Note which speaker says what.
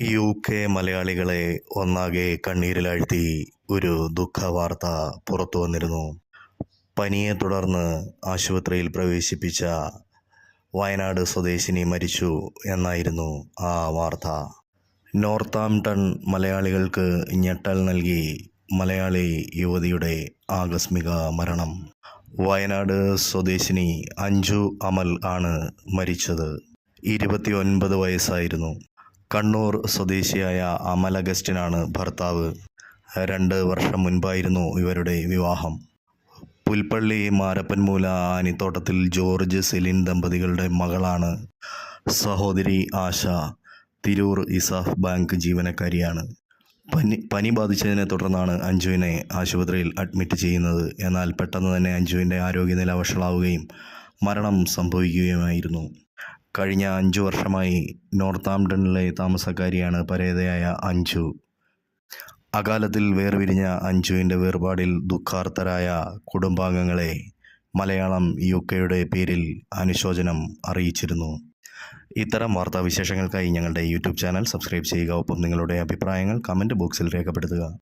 Speaker 1: U K മലയാളികളെ ഒന്നാകെ കണ്ണീരിലാഴ്ത്തി ഒരു ദുഃഖവാർത്ത പുറത്തു വന്നിരുന്നു. പനിയെ തുടർന്ന് ആശുപത്രിയിൽ പ്രവേശിപ്പിച്ച വയനാട് സ്വദേശിനി മരിച്ചു എന്നായിരുന്നു ആ വാർത്ത. നോർത്താംടൺ മലയാളികൾക്ക് ഞെട്ടൽ നൽകി മലയാളി യുവതിയുടെ ആകസ്മിക മരണം. വയനാട് സ്വദേശിനി അഞ്ജു അമൽ ആണ് മരിച്ചത്. ഇരുപത്തിയൊൻപത് വയസ്സായിരുന്നു. കണ്ണൂർ സ്വദേശിയായ അമൽ അഗസ്റ്റിനാണ് ഭർത്താവ്. രണ്ട് വർഷം മുൻപായിരുന്നു ഇവരുടെ വിവാഹം. പുൽപ്പള്ളി മാരപ്പൻമൂല ആനിത്തോട്ടത്തിൽ ജോർജ് സെലിൻ ദമ്പതികളുടെ മകളാണ്. സഹോദരി ആശ തിരൂർ ഇസാഫ് ബാങ്ക് ജീവനക്കാരിയാണ്. പനി പനി ബാധിച്ചതിനെ തുടർന്നാണ് അഞ്ജുവിനെ ആശുപത്രിയിൽ അഡ്മിറ്റ് ചെയ്യുന്നത്. എന്നാൽ പെട്ടെന്ന് തന്നെ അഞ്ജുവിന്റെ ആരോഗ്യനില വഷളാവുകയും മരണം സംഭവിക്കുകയുമായിരുന്നു. കഴിഞ്ഞ അഞ്ചു വർഷമായി നോർത്താംപ്ടണിലെ താമസക്കാരിയാണ് പരേതയായ അഞ്ചു അകാലത്തിൽ വേർപിരിഞ്ഞ അഞ്ജുവിന്റെ വേർപാടിൽ ദുഃഖാർത്തരായ കുടുംബാംഗങ്ങളെ മലയാളം യു കെയുടെ പേരിൽ അനുശോചനം അറിയിച്ചിരുന്നു. ഇത്തരം വാർത്താവിശേഷങ്ങൾക്കായി ഞങ്ങളുടെ യൂട്യൂബ് ചാനൽ സബ്സ്ക്രൈബ് ചെയ്യുക. ഒപ്പം നിങ്ങളുടെ അഭിപ്രായങ്ങൾ കമന്റ് ബോക്സിൽ രേഖപ്പെടുത്തുക.